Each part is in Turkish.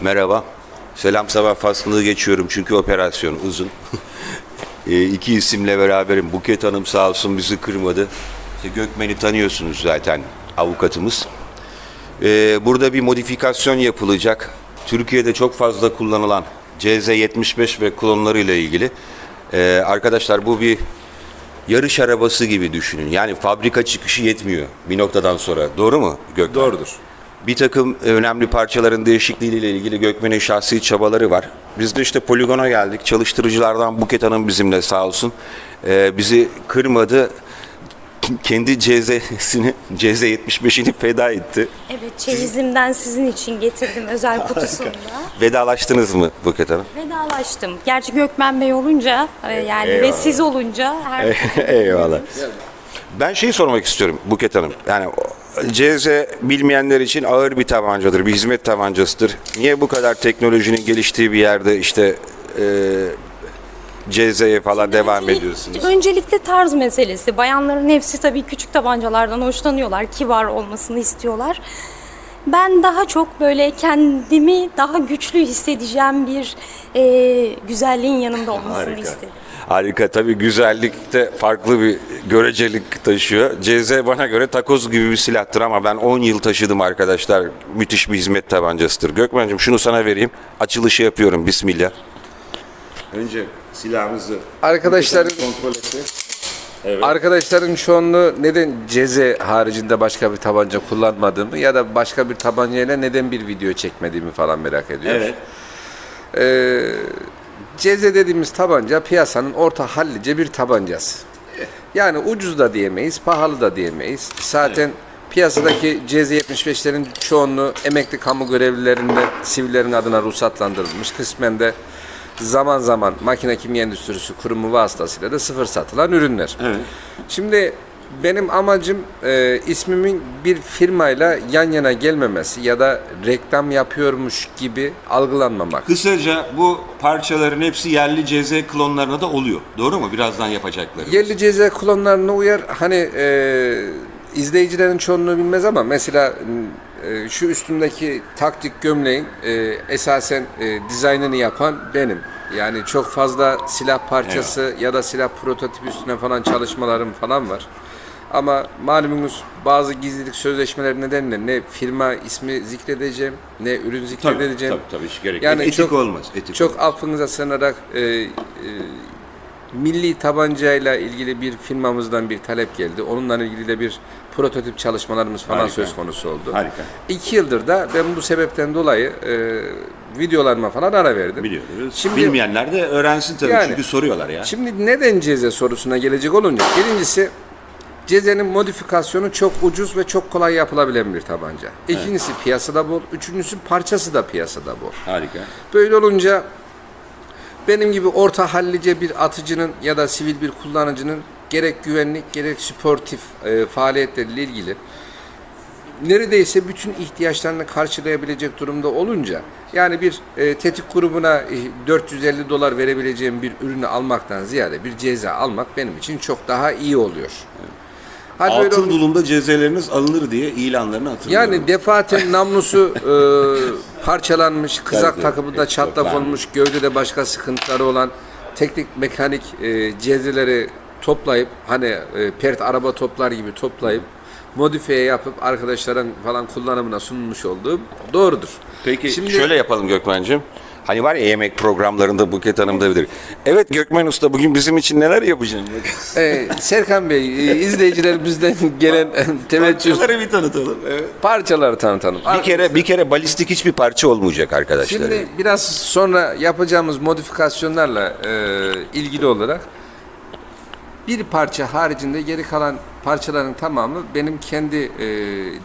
Merhaba. Selam sabah faslını geçiyorum çünkü operasyon uzun. e, iki isimle beraberim. Buket Hanım sağ olsun bizi kırmadı. İşte Gökmen'i tanıyorsunuz zaten avukatımız. E, burada bir modifikasyon yapılacak. Türkiye'de çok fazla kullanılan CZ75 ve klonlarıyla ilgili. E, arkadaşlar bu bir yarış arabası gibi düşünün. Yani fabrika çıkışı yetmiyor bir noktadan sonra. Doğru mu Gökmen? Doğrudur. Bir takım önemli parçaların değişikliğiyle ilgili Gökmen'in şahsi çabaları var. Biz de işte poligona geldik. Çalıştırıcılardan Buket Hanım bizimle sağ olsun. Ee, bizi kırmadı. Kendi CZ'sini, CZ75'ini feda etti. Evet, çeyizimden sizin için getirdim özel kutusunda. Vedalaştınız mı Buket Hanım? Vedalaştım. Gerçi Gökmen Bey olunca e, yani ve siz olunca her Eyvallah. Ben şeyi sormak istiyorum Buket Hanım. Yani CZ bilmeyenler için ağır bir tabancadır, bir hizmet tabancasıdır. Niye bu kadar teknolojinin geliştiği bir yerde işte e, CZ'ye falan devam ediyorsunuz? Öncelikle tarz meselesi. Bayanların hepsi tabii küçük tabancalardan hoşlanıyorlar. Kibar olmasını istiyorlar. Ben daha çok böyle kendimi daha güçlü hissedeceğim bir e, güzelliğin yanında olmasını Harika. istedim. Harika. Tabii güzellikte farklı bir görecelik taşıyor. CZ bana göre takoz gibi bir silahtır ama ben 10 yıl taşıdım arkadaşlar. Müthiş bir hizmet tabancasıdır. Gökmen'cim şunu sana vereyim. Açılışı yapıyorum. Bismillah. Önce silahımızı Arkadaşların kontrol etti. arkadaşların çoğunluğu neden ceze haricinde başka bir tabanca kullanmadığımı ya da başka bir tabancayla neden bir video çekmediğimi falan merak ediyor. Evet. Ceze dediğimiz tabanca piyasanın orta hallice bir tabancası. Yani ucuz da diyemeyiz, pahalı da diyemeyiz. Zaten piyasadaki CZ75'lerin çoğunluğu emekli kamu görevlilerinde sivillerin adına ruhsatlandırılmış. Kısmen de zaman zaman makine kimya endüstrisi kurumu vasıtasıyla da sıfır satılan ürünler. Şimdi benim amacım e, ismimin bir firmayla yan yana gelmemesi ya da reklam yapıyormuş gibi algılanmamak. Kısaca bu parçaların hepsi yerli CZ klonlarına da oluyor. Doğru mu? Birazdan yapacakları. Yerli ceza klonlarına uyar. Hani e, izleyicilerin çoğunluğu bilmez ama mesela e, şu üstümdeki taktik gömleğin e, esasen e, dizaynını yapan benim. Yani çok fazla silah parçası ya da silah prototip üstüne falan çalışmalarım falan var. Ama malumunuz bazı gizlilik sözleşmeleri nedeniyle ne firma ismi zikredeceğim ne ürün zikredeceğim. tabii, tabii, hiç gerek. Yani Etik çok, olmaz, etik çok olmaz. affınıza sığınarak e, e, milli tabancayla ilgili bir firmamızdan bir talep geldi. Onunla ilgili de bir prototip çalışmalarımız falan Harika. söz konusu oldu. Harika. İki yıldır da ben bu sebepten dolayı e, videolarıma falan ara verdim. Biliyoruz. Şimdi, Bilmeyenler de öğrensin tabii Yani- çünkü soruyorlar ya. Şimdi neden ceze sorusuna gelecek olunca birincisi cezenin modifikasyonu çok ucuz ve çok kolay yapılabilen bir tabanca. İkincisi piyasada bol. Üçüncüsü parçası da piyasada bol. Harika. Böyle olunca benim gibi orta hallice bir atıcının ya da sivil bir kullanıcının gerek güvenlik gerek sportif e, faaliyetleriyle ilgili neredeyse bütün ihtiyaçlarını karşılayabilecek durumda olunca yani bir e, tetik grubuna e, 450 dolar verebileceğim bir ürünü almaktan ziyade bir ceza almak benim için çok daha iyi oluyor. Hadi Altın olunca- dulumda cezeleriniz alınır diye ilanlarını hatırlıyorum. yani defaten namlusu e, parçalanmış, kızak Evet, takımı da evet, çatlak olmuş, gövdede başka sıkıntıları olan teknik mekanik e, cezeleri toplayıp hani e, pert araba toplar gibi toplayıp modifiye yapıp arkadaşların falan kullanımına sunmuş olduğum doğrudur. Peki Şimdi- şöyle yapalım Gökmen'cim. Hani var ya yemek programlarında Buket Hanım da bilir. Evet Gökmen Usta bugün bizim için neler yapacaksın? E, Serkan Bey, e, izleyicilerimizden gelen teveccüh Parçaları bir tanıtalım. Evet. parçaları tanıtalım. Bir kere bir kere balistik hiçbir parça olmayacak arkadaşlar. Şimdi biraz sonra yapacağımız modifikasyonlarla e, ilgili olarak bir parça haricinde geri kalan parçaların tamamı benim kendi e,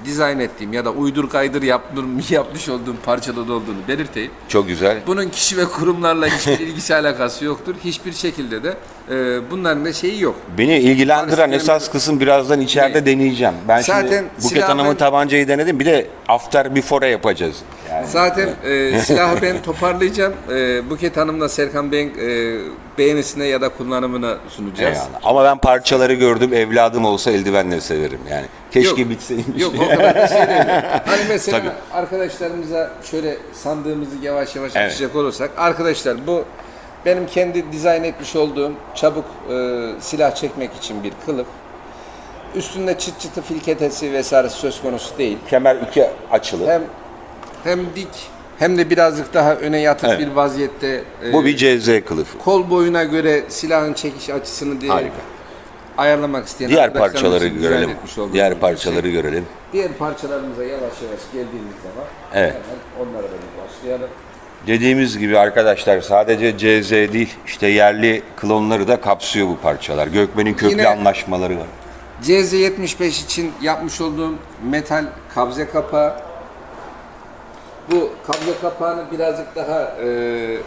dizayn ettiğim ya da uydur kaydır yaptım, yapmış olduğum parçalarda olduğunu belirteyim. Çok güzel. Bunun kişi ve kurumlarla hiçbir ilgisi alakası yoktur. Hiçbir şekilde de e, bunların da şeyi yok. Beni ilgilendiren Paris'ten- esas kısım birazdan içeride deneyeceğim. Ben Zaten şimdi Buket silahı Hanım'ın tabancayı denedim. Bir de after before'a yapacağız. Zaten e, silahı ben toparlayacağım. E, Buket Hanım'la Serkan Bey'in e, beğenisine ya da kullanımına sunacağız. Eyvallah. Ama ben parçaları gördüm. Evladım olsa eldivenle severim yani. Keşke Yok. bitseymiş. Yok o kadar da şey değil. Hani mesela Tabii. arkadaşlarımıza şöyle sandığımızı yavaş yavaş Evet. açacak olursak. Arkadaşlar bu benim kendi dizayn etmiş olduğum çabuk e, silah çekmek için bir kılıf. Üstünde çıt çıtı filketesi vesaire söz konusu değil. Kemer iki açılı. Hem hem dik hem de birazcık daha öne yatık Evet. bir vaziyette. e, Bu bir CZ kılıfı. kol boyuna göre silahın çekiş açısını diye Harika. ayarlamak isteyen Diğer arkadaşlarımız parçaları için görelim. etmiş olduğumuz Diğer bir parçaları şey. görelim. Diğer parçalarımıza yavaş yavaş geldiğimiz zaman Evet. hemen onlara da bir başlayalım. Dediğimiz gibi arkadaşlar sadece CZ değil işte yerli klonları da kapsıyor bu parçalar. Gökmen'in köklü Yine- anlaşmaları var. CZ75 için yapmış olduğum metal kabze kapağı. Bu kabze kapağını birazcık daha e,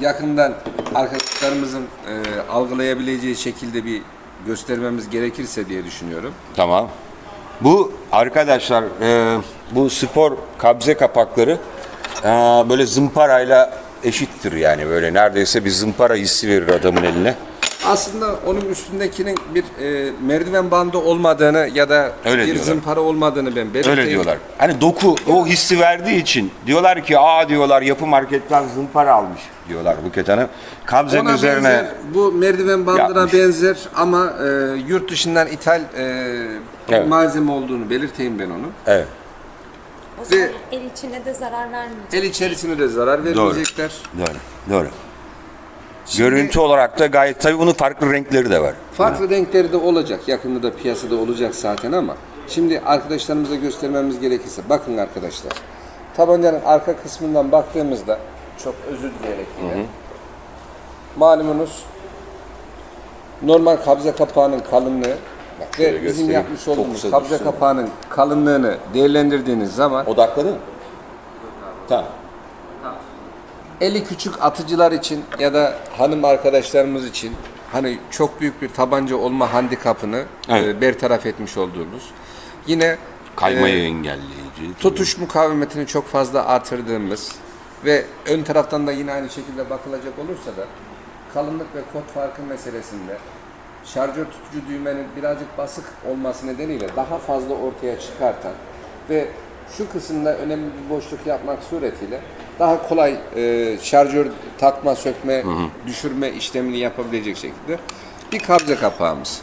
yakından arkadaşlarımızın e, algılayabileceği şekilde bir göstermemiz gerekirse diye düşünüyorum. Tamam. Bu arkadaşlar e, bu spor kabze kapakları e, böyle zımparayla eşittir yani böyle neredeyse bir zımpara hissi verir adamın eline. Aslında onun üstündekinin bir e, merdiven bandı olmadığını ya da Öyle bir diyorlar. zımpara olmadığını ben belirteyim. Öyle diyorlar. Hani doku o hissi verdiği için diyorlar ki aa diyorlar yapı marketten zımpara almış diyorlar Buket Hanım. Kabzenin Ona üzerine benzer, bu merdiven bandına yapmış. benzer ama e, yurt dışından ithal e, Evet. malzeme olduğunu belirteyim ben onu. evet. O zaman Ve- el içine de zarar vermeyecek. El içerisine de zarar vermeyecekler. Doğru. Doğru. Görüntü olarak da gayet tabii bunun farklı renkleri de var. Farklı renkleri de olacak. Yakında da piyasada olacak zaten ama şimdi arkadaşlarımıza göstermemiz gerekirse bakın arkadaşlar. Tabancanın arka kısmından baktığımızda çok özür dileyerek yine. Malumunuz normal kabze kapağının kalınlığı şöyle ve bizim yapmış olduğumuz düşsün. kapağının kalınlığını değerlendirdiğiniz zaman Odakladın mı? Tamam. Eli küçük atıcılar için ya da hanım arkadaşlarımız için hani çok büyük bir tabanca olma handikapını Evet. e, bertaraf etmiş olduğumuz. Yine Kaymayı e, engelleyici. tutuş mukavemetini çok fazla artırdığımız ve ön taraftan da yine aynı şekilde bakılacak olursa da kalınlık ve kod farkı meselesinde şarjör tutucu düğmenin birazcık basık olması nedeniyle daha fazla ortaya çıkartan ve şu kısımda önemli bir boşluk yapmak suretiyle daha kolay e, şarjör takma, sökme, düşürme işlemini yapabilecek şekilde bir kabze kapağımız.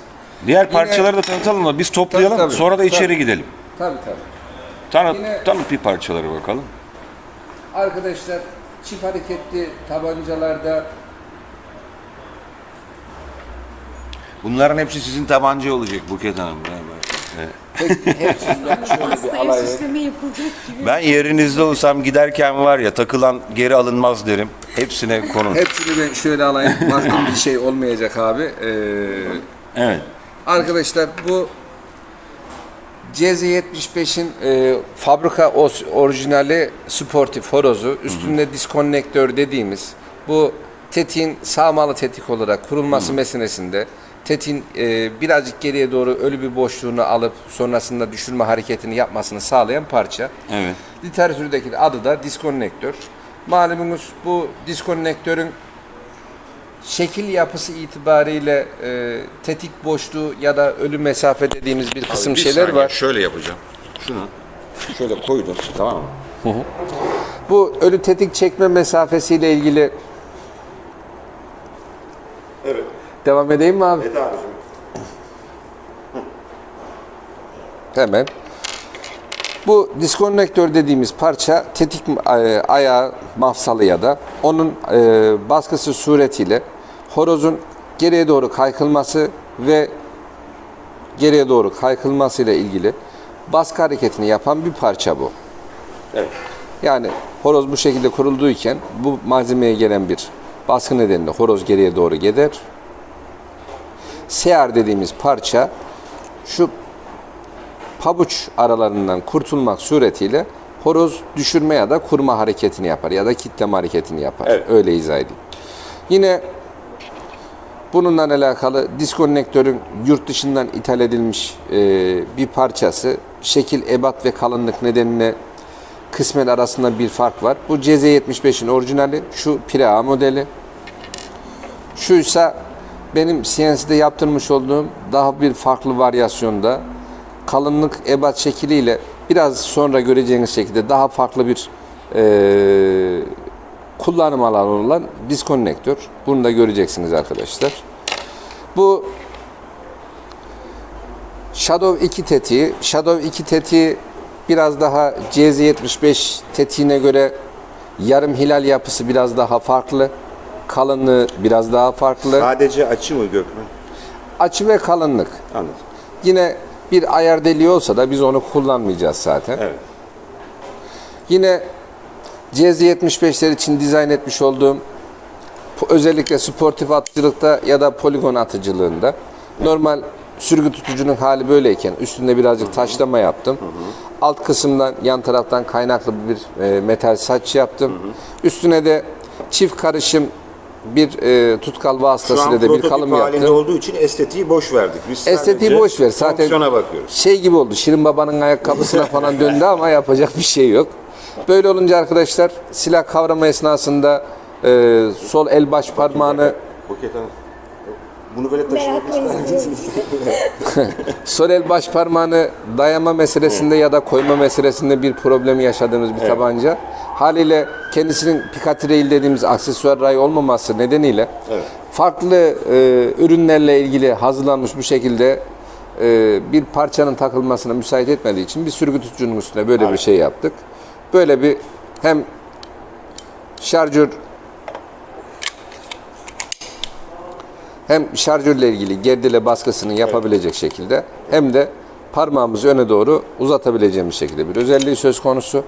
Diğer parçaları da tanıtalım mı? Biz toplayalım Tabii, tabii. sonra da içeri Tabii. gidelim. Tabii tabii. Tanıt, Yine- tanıt bir parçaları bakalım. Arkadaşlar çift hareketli tabancalarda Bunların hepsi sizin tabanca olacak Buket Hanım. Evet. Tek hepsinden şöyle bir Hastaya alayı. süsleme yapılacak gibi. Ben yerinizde olsam giderken var ya takılan geri alınmaz derim. Hepsine konun. Hepsini ben şöyle alayım. Baktım bir şey olmayacak abi. Ee, Evet. arkadaşlar bu CZ75'in e, fabrika os- orijinali sportif horozu. Üstünde diskonnektör dediğimiz bu tetiğin sağmalı tetik olarak kurulması meselesinde tetiğin e, birazcık geriye doğru ölü bir boşluğunu alıp sonrasında düşürme hareketini yapmasını sağlayan parça. Evet. Literatürdeki adı da diskonnektör. Malumunuz bu diskonnektörün şekil yapısı itibariyle e, tetik boşluğu ya da ölü mesafe dediğimiz bir kısım Bir şeyler saniye, var. Şöyle yapacağım. Şunu şöyle koydum tamam mı? Bu ölü tetik çekme mesafesiyle ilgili Evet. Devam edeyim mi abi? Evet abicim. Hemen. Bu diskonnektör dediğimiz parça tetik e, ayağı mafsalı ya da onun e, baskısı suretiyle horozun geriye doğru kaykılması ve geriye doğru kaykılması ile ilgili baskı hareketini yapan bir parça bu. Evet. Yani horoz bu şekilde kurulduyken bu malzemeye gelen bir baskı nedeniyle horoz geriye doğru gider. Sear dediğimiz parça şu pabuç aralarından kurtulmak suretiyle horoz düşürme ya da kurma hareketini yapar ya da kitleme hareketini yapar. Evet. Öyle izah edeyim. Yine bununla alakalı diskonnektörün yurt dışından ithal edilmiş e, bir parçası şekil, ebat ve kalınlık nedeniyle kısmen arasında bir fark var. Bu CZ75'in orijinali, şu Pire A modeli. Şuysa benim CNC'de yaptırmış olduğum daha bir farklı varyasyonda kalınlık ebat şekliyle biraz sonra göreceğiniz şekilde daha farklı bir eee, kullanım alanı olan diskonnektör. Bunu da göreceksiniz arkadaşlar. Bu Shadow 2 tetiği. Shadow 2 tetiği biraz daha CZ75 tetiğine göre yarım hilal yapısı biraz daha farklı. Kalınlığı biraz daha farklı. Sadece açı mı Gökmen? Açı ve kalınlık. Anladım. Yine bir ayar deliği olsa da biz onu kullanmayacağız zaten. Evet. Yine CZ75'ler için dizayn etmiş olduğum özellikle sportif atıcılıkta ya da poligon atıcılığında normal sürgü tutucunun hali böyleyken üstünde birazcık taşlama yaptım. Alt kısımdan yan taraftan kaynaklı bir e, metal saç yaptım. Üstüne de çift karışım bir e, tutkal vasıtasıyla da bir kalım halinde yaptım. olduğu için estetiği boş verdik. Biz Estetiği boş ver. Zaten fonksiyona bakıyoruz. şey gibi oldu. Şirin Baba'nın ayakkabısına falan döndü ama yapacak bir şey yok. Böyle olunca arkadaşlar silah kavrama esnasında e, sol el baş parmağını Buket Hanım. Bunu böyle taşımak ister misiniz? sol el baş parmağını dayama meselesinde ya da koyma meselesinde bir problemi yaşadığımız bir tabanca. Haliyle kendisinin Picatinny rail dediğimiz aksesuar ray olmaması nedeniyle Evet. farklı e, ürünlerle ilgili hazırlanmış bu şekilde e, bir parçanın takılmasına müsait etmediği için bir sürgü tutucunun üstüne böyle bir şey yaptık. Böyle bir hem şarjör hem şarjörle ilgili gerdile baskısını yapabilecek şekilde hem de parmağımızı öne doğru uzatabileceğimiz şekilde bir özelliği söz konusu.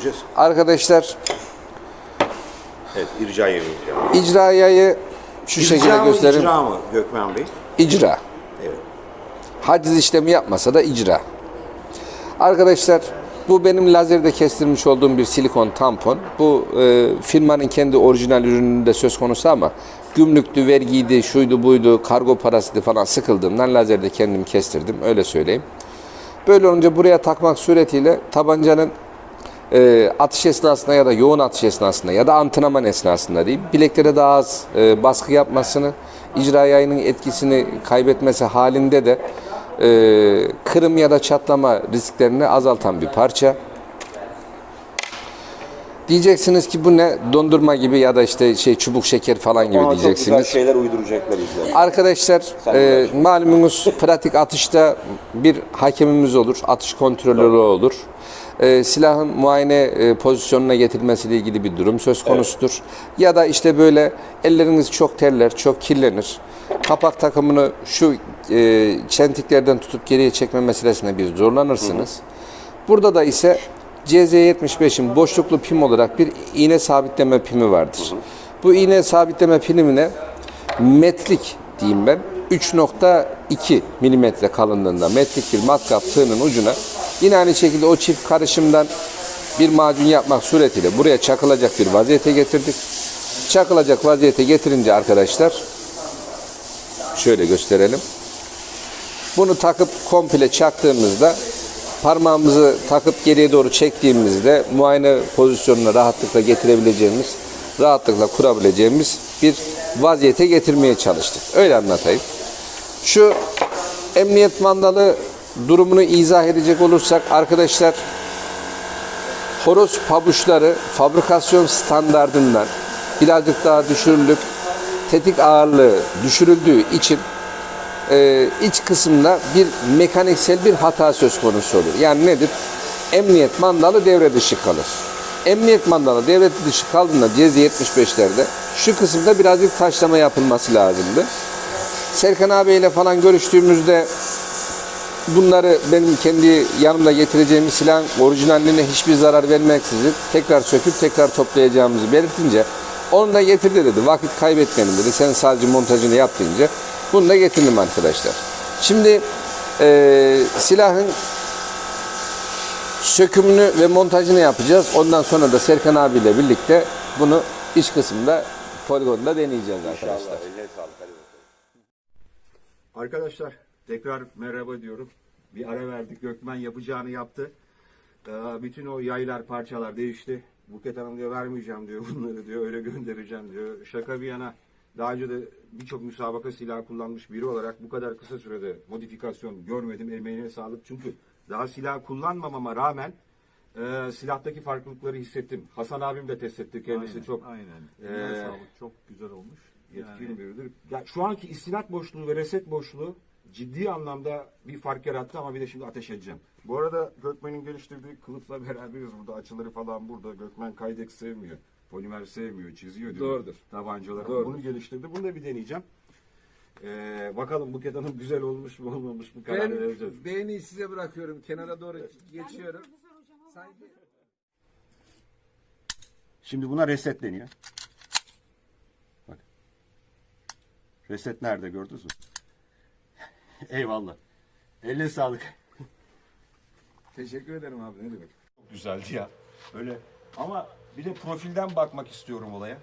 Göreceğiz. Arkadaşlar Evet, irca yemeği. icrayayı şu şekilde göstereyim. icra mı Gökmen Bey? İcra. Evet. Haciz işlemi yapmasa da icra. Arkadaşlar bu benim lazerde kestirmiş olduğum bir silikon tampon. Bu e, firmanın kendi orijinal ürününde söz konusu ama gümrüktü, vergiydi, şuydu buydu, kargo parasıydı falan sıkıldığımdan lazerde kendim kestirdim öyle söyleyeyim. Böyle olunca buraya takmak suretiyle tabancanın e, atış esnasında ya da yoğun atış esnasında ya da antrenman esnasında değil bileklere daha az e, baskı yapmasını, icra yayının etkisini kaybetmesi halinde de e, kırım ya da çatlama risklerini azaltan bir parça. Diyeceksiniz ki bu ne dondurma gibi ya da işte şey çubuk şeker falan gibi Ona çok güzel diyeceksiniz. şeyler uyduracaklar izleyen. Arkadaşlar e, malumunuz pratik atışta bir hakemimiz olur, atış kontrolörü olur. E, silahın muayene e, pozisyonuna getirilmesiyle ilgili bir durum söz konusudur. Ya da işte böyle elleriniz çok terler, çok kirlenir. Kapak takımını şu e, çentiklerden tutup geriye çekme meselesine bir zorlanırsınız. Burada da ise CZ75'in boşluklu pim olarak bir iğne sabitleme pimi vardır. Bu iğne sabitleme pinimine metrik diyeyim ben 3.2 milimetre kalınlığında metrik bir matkap tığının ucuna yine aynı şekilde o çift karışımdan bir macun yapmak suretiyle buraya çakılacak bir vaziyete getirdik. Çakılacak vaziyete getirince arkadaşlar şöyle gösterelim. Bunu takıp komple çaktığımızda parmağımızı takıp geriye doğru çektiğimizde muayene pozisyonuna rahatlıkla getirebileceğimiz, rahatlıkla kurabileceğimiz bir vaziyete getirmeye çalıştık. Öyle anlatayım. Şu emniyet mandalı durumunu izah edecek olursak arkadaşlar horoz pabuçları fabrikasyon standardından birazcık daha düşürülüp tetik ağırlığı düşürüldüğü için e, iç kısımda bir mekaniksel bir hata söz konusu olur. Yani nedir? Emniyet mandalı devre dışı kalır. Emniyet mandalı devre dışı kaldığında cezi 75'lerde şu kısımda birazcık taşlama yapılması lazımdı. Serkan abiyle falan görüştüğümüzde bunları benim kendi yanımda getireceğim silahın orijinaline hiçbir zarar vermeksizin tekrar söküp tekrar toplayacağımızı belirtince onu da getirdi dedi. Vakit kaybetmeyelim dedi. Sen sadece montajını yap deyince bunu da getirdim arkadaşlar. Şimdi eee, silahın sökümünü ve montajını yapacağız. Ondan sonra da Serkan abiyle birlikte bunu iç kısımda poligonda deneyeceğiz arkadaşlar. Arkadaşlar tekrar merhaba diyorum. Bir ara verdik. Gökmen yapacağını yaptı. Ee, bütün o yaylar, parçalar değişti. Buket Hanım diyor vermeyeceğim diyor bunları diyor öyle göndereceğim diyor. Şaka bir yana daha önce de birçok müsabaka silahı kullanmış biri olarak bu kadar kısa sürede modifikasyon görmedim. Emeğine sağlık. Çünkü daha silah kullanmamama rağmen e, silahtaki farklılıkları hissettim. Hasan abim de test etti. Kendisi Aynen, çok aynen. Eline sağlık. Çok güzel olmuş. yetkin Yani biridir. Ya şu anki istinaat boşluğu ve reset boşluğu ciddi anlamda bir fark yarattı ama bir de şimdi ateş edeceğim. Bu arada Gökmen'in geliştirdiği kılıfla beraberiz burada. Açıları falan burada. Gökmen kaydex sevmiyor. Polimer sevmiyor, çiziyor diyor. Doğrudur. Tabancaları. Doğrudur. Bunu geliştirdi. Bunu da bir deneyeceğim. Ee, bakalım Buket Hanım güzel olmuş mu olmamış mı karar vereceğiz. Ben beğeniyi size bırakıyorum. Kenara doğru geçiyorum. Sanki Şimdi buna reset deniyor. Bak. Reset nerede gördünüz mü? Eyvallah. Eline sağlık. teşekkür ederim abi ne demek. Çok güzeldi ya. Böyle ama bir de profilden bakmak istiyorum olaya.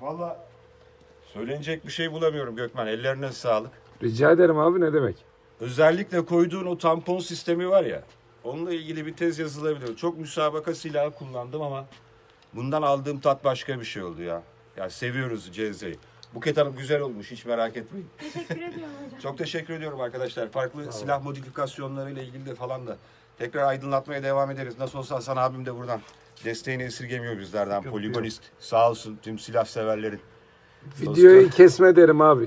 Valla söylenecek bir şey bulamıyorum Gökmen. Ellerine sağlık. Rica ederim abi ne demek. Özellikle koyduğun o tampon sistemi var ya. Onunla ilgili bir tez yazılabilir. Çok müsabaka silahı kullandım ama bundan aldığım tat başka bir şey oldu ya. Ya seviyoruz CZ'yi. Buket Hanım güzel olmuş hiç merak etmeyin. Teşekkür ediyorum hocam. Çok teşekkür ediyorum arkadaşlar. Farklı silah modifikasyonlarıyla ilgili de falan da tekrar aydınlatmaya devam ederiz. Nasıl olsa Hasan abim de buradan desteğini esirgemiyor bizlerden. Poligonist sağ olsun tüm silah severlerin. Videoyu kesme derim abi.